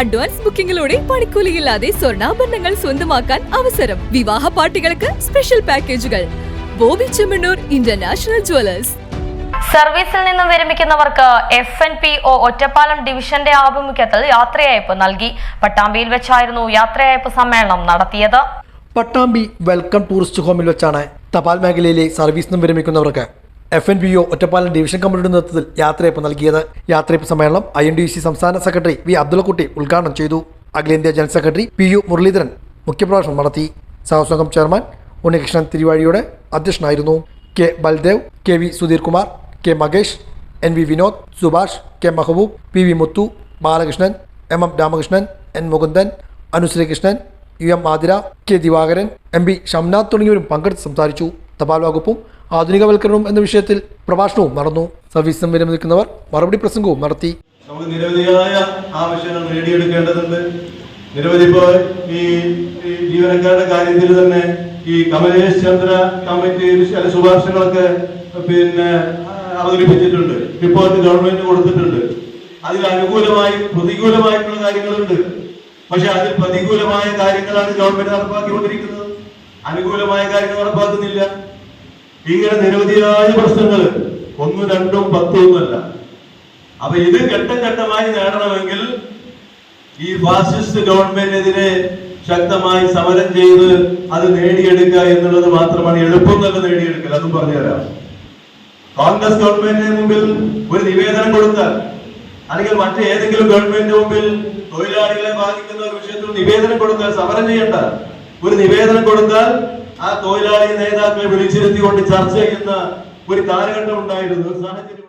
Advance ബുക്കിംഗിലൂടെ പണിക്കൂലിയില്ലാതെ സ്വർണാഭരണങ്ങൾ സ്വന്തമാക്കാൻ അവസരം. വിവാഹ പാർട്ടികൾക്ക് സ്പെഷ്യൽ പാക്കേജുകൾ. Boby Chemmanur international jewellers. സർവീസിൽ നിന്നും വിരമിക്കുന്നവർക്ക് F N P O Ottapalam ഡിവിഷന്റെ ആഭിമുഖ്യത്തിൽ യാത്രയയപ്പ് നൽകി. പട്ടാമ്പിയിൽ വെച്ചായിരുന്നു യാത്രയയപ്പ് സമ്മേളനം നടത്തിയത്. പട്ടാമ്പി വെൽക്കം ടൂറിസ്റ്റ് ഹോമിൽ വെച്ചാണ് തപാൽ മേഖലയിലെ സർവീസിൽ നിന്നും വിരമിക്കുന്നവർക്ക് F N B O Ottapalam division കമ്മിറ്റിയുടെ നേതൃത്വത്തിൽ യാത്രയപ്പ് നൽകിയത്. യാത്രയപ്പ് സമ്മേളനം ഐ എൻ ഡി സി സംസ്ഥാന സെക്രട്ടറി വി അബ്ദുള്ളക്കുട്ടി ഉദ്ഘാടനം ചെയ്തു. അഖിലേന്ത്യാ general secretary P U Muraleedharan മുഖ്യപ്രഭാഷണം നടത്തി. സഹസംഘം ചെയർമാൻ ഉണ്ണികൃഷ്ണൻ തിരുവാഴിയുടെ അധ്യക്ഷനായിരുന്നു. K Baldev K V Sudheer Kumar K Makesh N V Vinod Subhash K Mehboob P V Muthu Balakrishnan M M Ramakrishnan N Mukundan Anushreekrishnan U M Athira K Divakaran M P Shamnath തുടങ്ങിയവരും പങ്കെടുത്ത് സംസാരിച്ചു. തപാൽ വകുപ്പും ആധുനികവൽക്കരണവും എന്ന വിഷയത്തിൽ പ്രഭാഷണവും നടന്നു സർവീസിനും വിരമിക്കുന്നവർ മറുപടി പ്രസംഗവും നടത്തി. നമുക്ക് നിരവധിയായ ആവശ്യങ്ങൾ നേടിയെടുക്കേണ്ടതുണ്ട്. നിരവധി ഇപ്പോൾ ഈ ജീവനക്കാരുടെ കാര്യത്തിൽ തന്നെ ഈ കമലേഷ് ചന്ദ്ര കമ്മിറ്റി ചില ശുപാർശകളൊക്കെ പിന്നെ അവതരിപ്പിച്ചിട്ടുണ്ട്. റിപ്പോർട്ട് ഗവൺമെന്റ് കൊടുത്തിട്ടുണ്ട്. അതിൽ അനുകൂലമായി പ്രതികൂലമായിട്ടുള്ള കാര്യങ്ങളുണ്ട്. പക്ഷെ അതിൽ പ്രതികൂലമായ കാര്യങ്ങളാണ് ഗവൺമെന്റ് നടപ്പാക്കിക്കൊണ്ടിരിക്കുന്നത്. അനുകൂലമായ കാര്യങ്ങൾ നടപ്പാക്കുന്നില്ല. ഇങ്ങനെ നിരവധിയായ പ്രശ്നങ്ങൾ. ഒന്നും രണ്ടും പത്തും അല്ല അപ്പൊ ഇത് ഘട്ടം ഘട്ടമായി നേടണമെങ്കിൽ ഈ ഫാസിസ്റ്റ് ഗവൺമെന്റിനെതിരെ ശക്തമായി സമരം ചെയ്ത് അത് നേടിയെടുക്കുക എന്നുള്ളത് മാത്രമാണ് എളുപ്പം തന്നെ നേടിയെടുക്കൽ. അതും പറഞ്ഞുതരാം. കോൺഗ്രസ് ഗവൺമെന്റിന് മുമ്പിൽ ഒരു നിവേദനം കൊടുത്താൽ അല്ലെങ്കിൽ മറ്റേതെങ്കിലും ഗവൺമെന്റിന് മുമ്പിൽ തൊഴിലാളികളെ ബാധിക്കുന്ന ഒരു വിഷയത്തിൽ നിവേദനം കൊടുത്താൽ സമരം ചെയ്യണ്ട ഒരു നിവേദനം കൊടുത്താൽ ആ തൊഴിലാളി നേതാക്കളെ വിളിച്ചിരുത്തിക്കൊണ്ട് ചർച്ച ചെയ്യുന്ന ഒരു കാലഘട്ടം ഉണ്ടായിരുന്നു. സാഹചര്യം